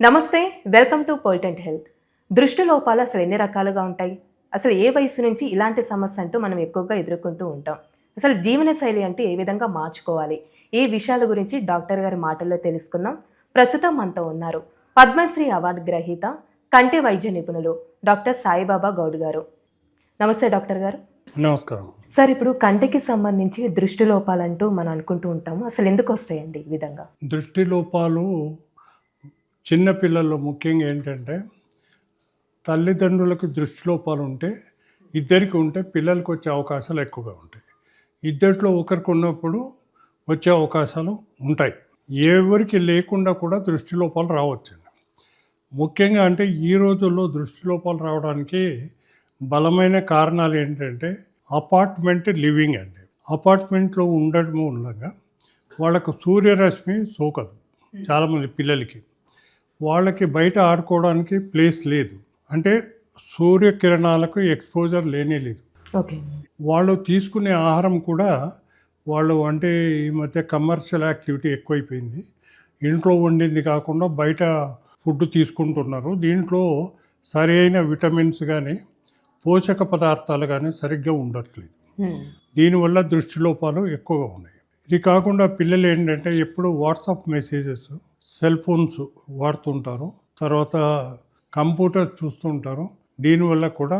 నమస్తే welcome to పోయిటెంట్ health దృష్టి లోపాలు అసలు ఎన్ని రకాలుగా ఉంటాయి? అసలు ఏ వయసు నుంచి ఇలాంటి సమస్య అంటూ మనం ఎక్కువగా ఎదుర్కొంటూ ఉంటాం. అసలు జీవనశైలి అంటే ఏ విధంగా మార్చుకోవాలి? ఈ విషయాల గురించి డాక్టర్ గారి మాటల్లో తెలుసుకుందాం. ప్రస్తుతం మనతో ఉన్నారు పద్మశ్రీ అవార్డు గ్రహీత కంటి వైద్య నిపుణులు డాక్టర్ సాయిబాబా గౌడ్ గారు. నమస్తే డాక్టర్ గారు. నమస్కారం. సార్ ఇప్పుడు కంటికి సంబంధించి దృష్టి లోపాలంటూ మనం అనుకుంటూ ఉంటాము. అసలు ఎందుకు వస్తాయండి ఈ విధంగా? దృష్టి లోపాలు చిన్నపిల్లల్లో ముఖ్యంగా ఏంటంటే తల్లిదండ్రులకు దృష్టి లోపాలు ఉంటే ఇద్దరికి ఉంటే పిల్లలకు వచ్చే అవకాశాలు ఎక్కువగా ఉంటాయి. ఇద్దరిలో ఒకరికి ఉన్నప్పుడు వచ్చే అవకాశాలు ఉంటాయి. ఎవరికి లేకుండా కూడా దృష్టి లోపాలు రావచ్చు ముఖ్యంగా అంటే ఈ రోజుల్లో దృష్టి లోపాలు రావడానికి బలమైన కారణాలు ఏంటంటే అపార్ట్మెంట్ లివింగ్ అండి. అపార్ట్మెంట్లో ఉండడం ఉండగా వాళ్ళకు సూర్యరశ్మి సోకదు. చాలామంది పిల్లలకి. వాళ్ళకి బయట ఆడుకోవడానికి ప్లేస్ లేదు. అంటే సూర్యకిరణాలకు ఎక్స్పోజర్ లేనే లేదు. వాళ్ళు తీసుకునే ఆహారం కూడా వాళ్ళు అంటే ఈ మధ్య కమర్షియల్ యాక్టివిటీ ఎక్కువైపోయింది. ఇంట్లో వండింది కాకుండా బయట ఫుడ్ తీసుకుంటున్నారు. దీంట్లో సరైన విటమిన్స్ కానీ పోషక పదార్థాలు కానీ సరిగ్గా ఉండట్లేదు. దీనివల్ల దృష్టి లోపాలు ఎక్కువగా ఉన్నాయి. ఇది కాకుండా పిల్లలు ఏంటంటే ఎప్పుడు వాట్సాప్ మెసేజెస్ సెల్ ఫోన్స్ వాడుతుంటారు. తర్వాత కంప్యూటర్ చూస్తుంటారు. దీనివల్ల కూడా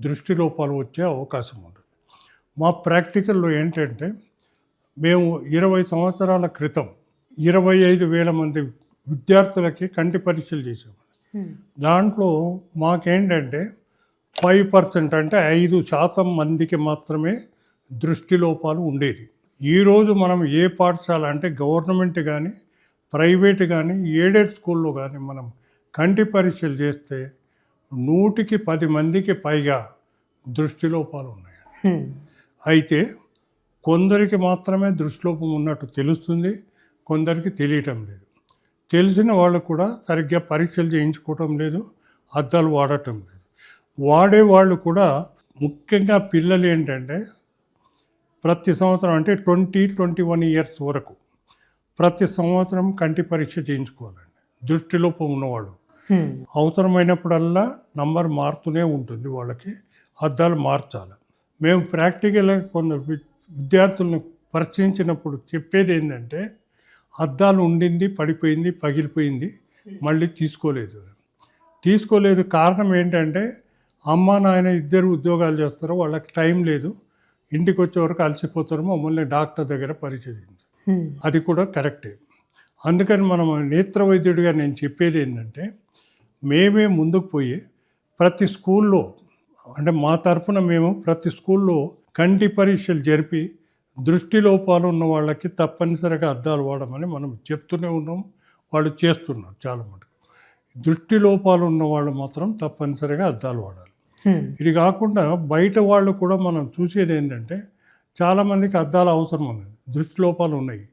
దృష్టి లోపాలు వచ్చే అవకాశం ఉంటుంది మా ప్రాక్టికల్లో ఏంటంటే మేము ఇరవై సంవత్సరాల క్రితం ఇరవై ఐదు వేల మంది విద్యార్థులకి కంటి పరీక్షలు చేసాము దాంట్లో మాకేంటంటే ఫైవ్ పర్సెంట్ అంటే ఐదు శాతం మందికి మాత్రమే దృష్టి లోపాలు ఉండేది. ఈరోజు మనం ఏ పాఠశాల అంటే గవర్నమెంట్ కానీ ప్రైవేట్ కానీ ఎయిడెడ్ స్కూల్లో కానీ మనం కంటి పరీక్షలు చేస్తే నూటికి పది మందికి పైగా దృష్టి లోపాలు ఉన్నాయి అయితే కొందరికి మాత్రమే దృష్టిలోపం ఉన్నట్టు తెలుస్తుంది కొందరికి తెలియటం లేదు. తెలిసిన వాళ్ళు కూడా సరిగ్గా పరీక్షలు చేయించుకోవటం లేదు అద్దాలు వాడటం లేదు. వాడే వాళ్ళు కూడా ముఖ్యంగా పిల్లలు ఏంటంటే ప్రతి సంవత్సరం అంటే ట్వంటీ ట్వంటీ వన్ ఇయర్స్ వరకు ప్రతి సంవత్సరం కంటి పరీక్ష చేయించుకోవాలండి. దృష్టిలోపం ఉన్నవాళ్ళు. అవసరమైనప్పుడల్లా నంబర్ మారుతూనే ఉంటుంది వాళ్ళకి. అద్దాలు మార్చాలి. మేము ప్రాక్టికల్గా కొందరు విద్యార్థులను పరిచయించినప్పుడు చెప్పేది ఏంటంటే అద్దాలు ఉండింది పడిపోయింది పగిలిపోయింది మళ్ళీ తీసుకోలేదు. తీసుకోలేదు కారణం ఏంటంటే అమ్మ నాయన ఇద్దరు ఉద్యోగాలు చేస్తారు వాళ్ళకి టైం లేదు. ఇంటికి వచ్చే వరకు అలసిపోతారు మమ్మల్ని డాక్టర్ దగ్గర పరిచయించారు అది కూడా కరెక్టే. అందుకని మనం నేత్ర వైద్యుడిగా నేను చెప్పేది ఏంటంటే మేమే ముందుకు పోయి ప్రతి స్కూల్లో అంటే మా తరఫున మేము ప్రతి స్కూల్లో కంటి పరీక్షలు జరిపి దృష్టి లోపాలు ఉన్న వాళ్ళకి తప్పనిసరిగా అద్దాలు వాడమని మనం చెప్తూనే ఉన్నాం వాళ్ళు చేస్తున్నారు చాలా మటుకు. దృష్టి లోపాలు ఉన్న వాళ్ళు మాత్రం తప్పనిసరిగా అద్దాలు వాడాలి. ఇది కాకుండా బయట వాళ్ళు కూడా మనం చూసేది ఏంటంటే చాలామందికి అద్దాల అవసరం ఉంది దృష్టి లోపాలు ఉన్నాయి.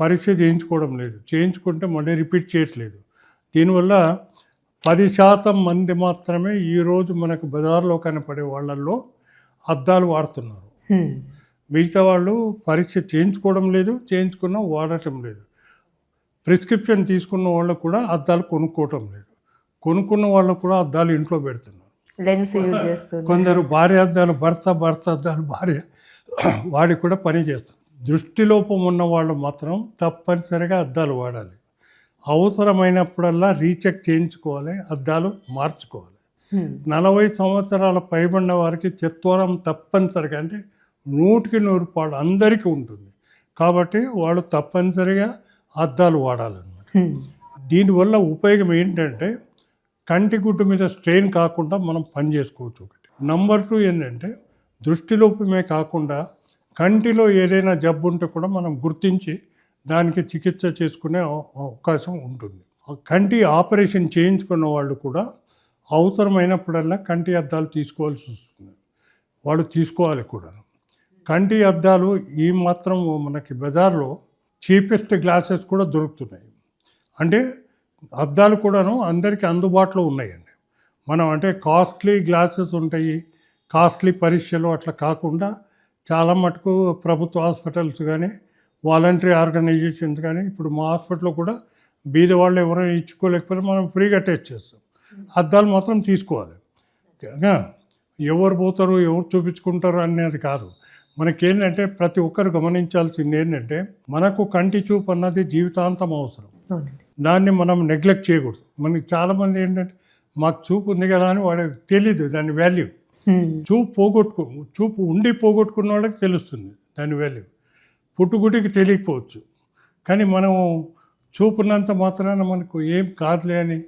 పరీక్ష చేయించుకోవడం లేదు. చేయించుకుంటే మళ్ళీ రిపీట్ చేయట్లేదు. దీనివల్ల పది శాతం మంది మాత్రమే ఈరోజు మనకు బజార్లో కనపడే వాళ్ళల్లో అద్దాలు వాడుతున్నారు. మిగతా వాళ్ళు పరీక్ష చేయించుకోవడం లేదు చేయించుకున్నా వాడటం లేదు. ప్రిస్క్రిప్షన్ తీసుకున్న వాళ్ళు కూడా అద్దాలు కొనుక్కోవటం లేదు. కొనుక్కున్న వాళ్ళు కూడా అద్దాలు ఇంట్లో పెడుతున్నారు. లెన్స్ యూజ్ చేస్తూ కొందరు భార్య అద్దాలు భర్త భర్త అద్దాలు భార్య వాడి కూడా పని చేస్తారు. దృష్టిలోపం ఉన్న వాళ్ళు మాత్రం తప్పనిసరిగా అద్దాలు వాడాలి. అవసరమైనప్పుడల్లా రీచెక్ చేయించుకోవాలి అద్దాలు మార్చుకోవాలి. నలభై సంవత్సరాల పైబడిన వారికి చిత్వరం తప్పనిసరిగా అంటే నూటికి నూరు పాడు అందరికీ ఉంటుంది. కాబట్టి వాళ్ళు తప్పనిసరిగా అద్దాలు వాడాలన్నమాట. దీనివల్ల ఉపయోగం ఏంటంటే కంటి గుడ్డు మీద స్ట్రెయిన్ కాకుండా మనం పని చేసుకోవచ్చు ఒకటి. నంబర్ టూ ఏంటంటే దృష్టిలోపమే కాకుండా కంటిలో ఏదైనా జబ్బు ఉంటే కూడా మనం గుర్తించి దానికి చికిత్స చేసుకునే అవకాశం ఉంటుంది. కంటి ఆపరేషన్ చేయించుకున్న వాళ్ళు కూడా అవసరమైనప్పుడల్లా కంటి అద్దాలు తీసుకోవాల్సి వస్తుంది. వాళ్ళు తీసుకోవాలి కూడా కంటి అద్దాలు ఈ మాత్రం మనకి బజార్లో చీపెస్ట్ గ్లాసెస్ కూడా దొరుకుతున్నాయి. అంటే అద్దాలు కూడాను అందరికీ అందుబాటులో ఉన్నాయండి. మనం అంటే కాస్ట్లీ గ్లాసెస్ ఉంటాయి కాస్ట్లీ పరీక్షలు అట్లా కాకుండా చాలా మటుకు ప్రభుత్వ హాస్పిటల్స్ కానీ వాలంటరీ ఆర్గనైజేషన్స్ కానీ ఇప్పుడు మా హాస్పిటల్లో కూడా బీద వాళ్ళు ఎవరైనా ఇచ్చుకోలేకపోతే మనం ఫ్రీగా టెస్ట్ చేస్తాం. అద్దాలు మాత్రం తీసుకోవాలి. ఎవరు పోతారు ఎవరు చూపించుకుంటారు అనేది కాదు. మనకేంటంటే ప్రతి ఒక్కరు గమనించాల్సింది ఏంటంటే మనకు కంటి చూపు అన్నది జీవితాంతం అవసరం. దాన్ని మనం నెగ్లెక్ట్ చేయకూడదు. మనకి చాలామంది ఏంటంటే మాకు చూపు ఉంది కదా అని వాడికి తెలీదు దాని వాల్యూ. చూపు పోగొట్టుకో చూపు ఉండి పోగొట్టుకున్న వాళ్ళకి తెలుస్తుంది దాని వాల్యూ పుట్టుగుడికి తెలియకపోవచ్చు. కానీ మనం చూపున్నంత మాత్రాన మనకు ఏం కాదులే అని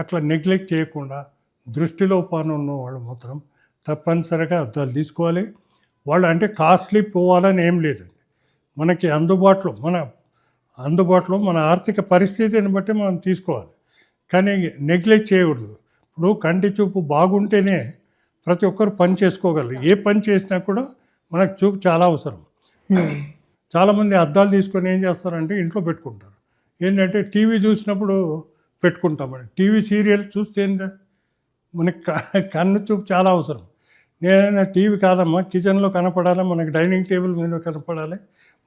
అట్లా నెగ్లెక్ట్ చేయకుండా దృష్టిలో పాను ఉన్న వాళ్ళు మాత్రం తప్పనిసరిగా అద్దాలు తీసుకోవాలి. వాళ్ళు అంటే కాస్ట్లీ పోవాలని ఏం లేదండి. మనకి అందుబాటులో మన అందుబాటులో మన ఆర్థిక పరిస్థితిని బట్టి మనం తీసుకోవాలి. కానీ నెగ్లెక్ట్ చేయకూడదు. ఇప్పుడు కంటి చూపు బాగుంటేనే ప్రతి ఒక్కరు పని చేసుకోగలరు. ఏ పని చేసినా కూడా మనకు చూపు చాలా అవసరం. చాలామంది అద్దాలు తీసుకొని ఏం చేస్తారంటే ఇంట్లో పెట్టుకుంటారు. ఏంటంటే టీవీ చూసినప్పుడు పెట్టుకుంటామని టీవీ సీరియల్ చూస్తే ఏంటంటే మనకి కన్ను చూపు చాలా అవసరం. నేనైనా టీవీ కాదమ్మా కిచెన్లో కనపడాలి మనకి డైనింగ్ టేబుల్ మీద కనపడాలి?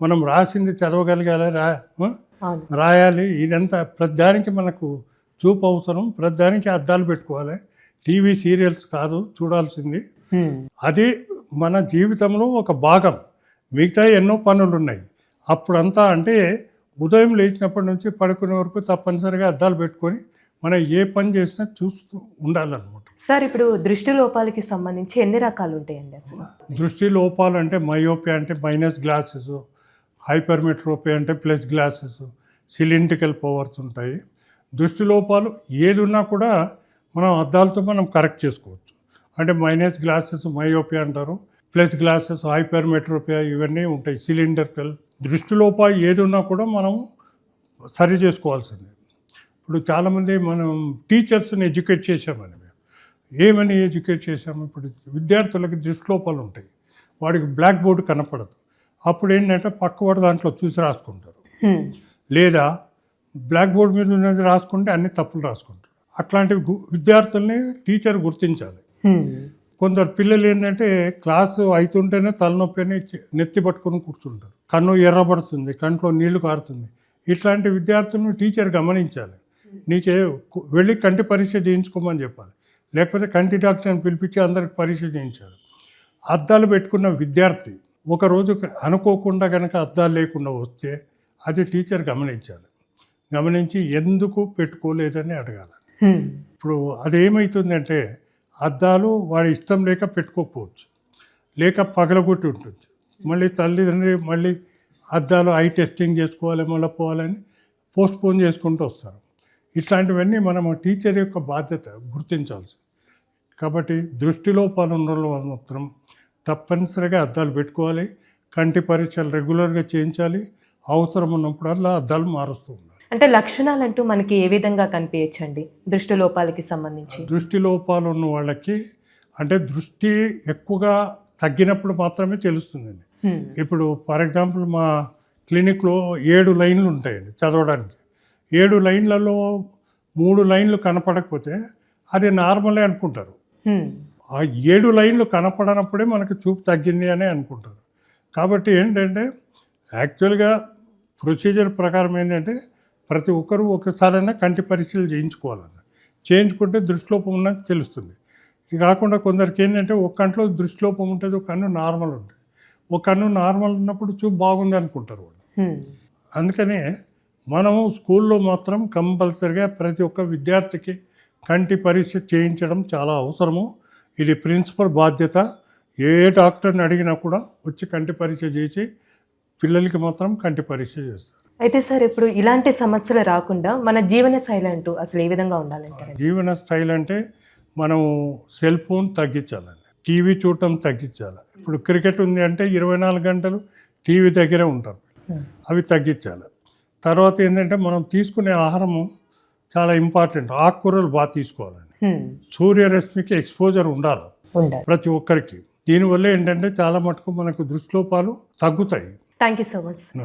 మనం రాసింది చదవగలగాలి? రా రాయాలి. ఇదంతా ప్రతిదానికి మనకు చూపు అవసరం. ప్రతిదానికి అద్దాలు పెట్టుకోవాలి. టీవీ సీరియల్స్ కాదు చూడాల్సింది. అది మన జీవితంలో ఒక భాగం. మిగతా ఎన్నో పనులు ఉన్నాయి అప్పుడంతా అంటే ఉదయం లేచినప్పటి నుంచి పడుకునే వరకు తప్పనిసరిగా అద్దాలు పెట్టుకొని మనం ఏ పని చేసినా చూస్తూ ఉండాలన్నమాట. సార్ ఇప్పుడు దృష్టి లోపాలకి సంబంధించి ఎన్ని రకాలు ఉంటాయండి అసలు? దృష్టి లోపాలు అంటే మయోపియా అంటే మైనస్ గ్లాసెస్ హైపర్మెట్రోపియా అంటే ప్లస్ గ్లాసెస్ సిలిండ్రికల్ పవర్స్ ఉంటాయి. దృష్టి లోపాలు ఏది ఉన్నా కూడా మనం అద్దాలతో మనం కరెక్ట్ చేసుకోవచ్చు. అంటే మైనస్ గ్లాసెస్ మయోపియా అంటారు. ప్లస్ గ్లాసెస్ హైపర్మెట్రోపియా ఇవన్నీ ఉంటాయి సిలిండర్కల్ దృష్టి లోపాలు ఏది ఉన్నా కూడా మనం సరి చేసుకోవాల్సిందే. ఇప్పుడు చాలామంది మనం టీచర్స్ని ఎడ్యుకేట్ చేసామని ఏమని ఎడ్యుకేట్ చేసాము ఇప్పుడు విద్యార్థులకి దృష్టిలోపాలు ఉంటాయి. వాడికి బ్లాక్ బోర్డు కనపడదు. అప్పుడు ఏంటంటే పక్కవాడు దాంట్లో చూసి రాసుకుంటారు. లేదా బ్లాక్ బోర్డు మీద ఉన్నది రాసుకుంటే అన్ని తప్పులు రాసుకుంటారు. అట్లాంటి విద్యార్థుల్ని టీచర్ గుర్తించాలి. కొందరు పిల్లలు ఏంటంటే క్లాసు అవుతుంటేనే తలనొప్పి అని చి- నెత్తి పట్టుకొని కూర్చుంటారు. కన్ను ఎర్రబడుతుంది కంట్లో నీళ్ళు కారుతుంది. ఇట్లాంటి విద్యార్థులను టీచర్ గమనించాలి. నీకే వెళ్ళి కంటి పరీక్ష చేయించుకోమని చెప్పాలి. లేకపోతే కంటి డాక్టర్ని పిలిపించి అందరికి పరీక్ష చేయించాలి అద్దాలు పెట్టుకున్న విద్యార్థి ఒకరోజు అనుకోకుండా కనుక అద్దాలు లేకుండా వస్తే అది టీచర్ గమనించాలి. గమనించి ఎందుకు పెట్టుకోలేదని అడగాలి. ఇప్పుడు అదేమవుతుందంటే అద్దాలు వాడి ఇష్టం లేక పెట్టుకోకపోవచ్చు. లేక పగలగొట్టి ఉంటుంది. మళ్ళీ తల్లిదండ్రి మళ్ళీ అద్దాలు ఐ టెస్టింగ్ చేసుకోవాలి మళ్ళీ పోవాలని పోస్ట్పోన్ చేసుకుంటూ వస్తారు. ఇట్లాంటివన్నీ మనం టీచర్ యొక్క బాధ్యత గుర్తించాల్సి కాబట్టి దృష్టిలోపాలు ఉన్న వాళ్ళు మాత్రం తప్పనిసరిగా అద్దాలు పెట్టుకోవాలి. కంటి పరీక్షలు రెగ్యులర్గా చేయించాలి. అవసరం ఉన్నప్పుడల్లా అద్దాలు మారుస్తూ ఉండాలి. అంటే లక్షణాలు అంటూ మనకి ఏ విధంగా కనిపించండి దృష్టి లోపాలకి సంబంధించి? దృష్టి లోపాలు ఉన్న వాళ్ళకి అంటే దృష్టి ఎక్కువగా తగ్గినప్పుడు మాత్రమే తెలుస్తుందండి. ఇప్పుడు ఫర్ ఎగ్జాంపుల్ మా క్లినిక్లో ఏడు లైన్లు ఉంటాయండి చదవడానికి. ఏడు లైన్లలో మూడు లైన్లు కనపడకపోతే అది నార్మలే అనుకుంటారు. ఆ ఏడు లైన్లు కనపడనప్పుడే మనకు చూపు తగ్గింది అని అనుకుంటారు. కాబట్టి ఏంటంటే యాక్చువల్గా ప్రొసీజర్ ప్రకారం ఏంటంటే ప్రతి ఒక్కరూ ఒకసారైనా కంటి పరీక్షలు చేయించుకోవాలన్న. చేయించుకుంటే దృష్టిలోపం ఉన్నది తెలుస్తుంది. ఇది కాకుండా కొందరికి ఏంటంటే ఒక కంట్లో దృష్టిలోపం ఉంటుంది ఒక కన్ను నార్మల్ ఉంటుంది. ఒక కన్ను నార్మల్ ఉన్నప్పుడు చూపు బాగుంది అనుకుంటారు వాళ్ళు. అందుకనే మనము స్కూల్లో మాత్రం కంపల్సరిగా ప్రతి ఒక్క విద్యార్థికి కంటి పరీక్ష చేయించడం చాలా అవసరము. ఇది ప్రిన్సిపల్ బాధ్యత. ఏ డాక్టర్ని అడిగినా కూడా వచ్చి కంటి పరీక్ష చేసి పిల్లలకి మాత్రం కంటి పరీక్ష చేస్తారు. అయితే సార్ ఇప్పుడు ఇలాంటి సమస్యలు రాకుండా మన జీవన శైలి అంటూ అసలు ఏ విధంగా ఉండాలంటారు? జీవన స్టైల్ అంటే మనం సెల్ ఫోన్ తగ్గించాలండి. టీవీ చూడటం తగ్గించాలి. ఇప్పుడు క్రికెట్ ఉంది అంటే ఇరవై నాలుగు గంటలు టీవీ దగ్గరే ఉంటారు. అవి తగ్గించాలి. తర్వాత ఏంటంటే మనం తీసుకునే ఆహారము చాలా ఇంపార్టెంట్. ఆకుకూరలు బాగా తీసుకోవాలండి. సూర్యరశ్మికి ఎక్స్పోజర్ ఉండాలి. ప్రతి ఒక్కరికి. దీనివల్ల ఏంటంటే చాలా మటుకు మనకు దృష్టిలోపాలు తగ్గుతాయి. Thank you so much.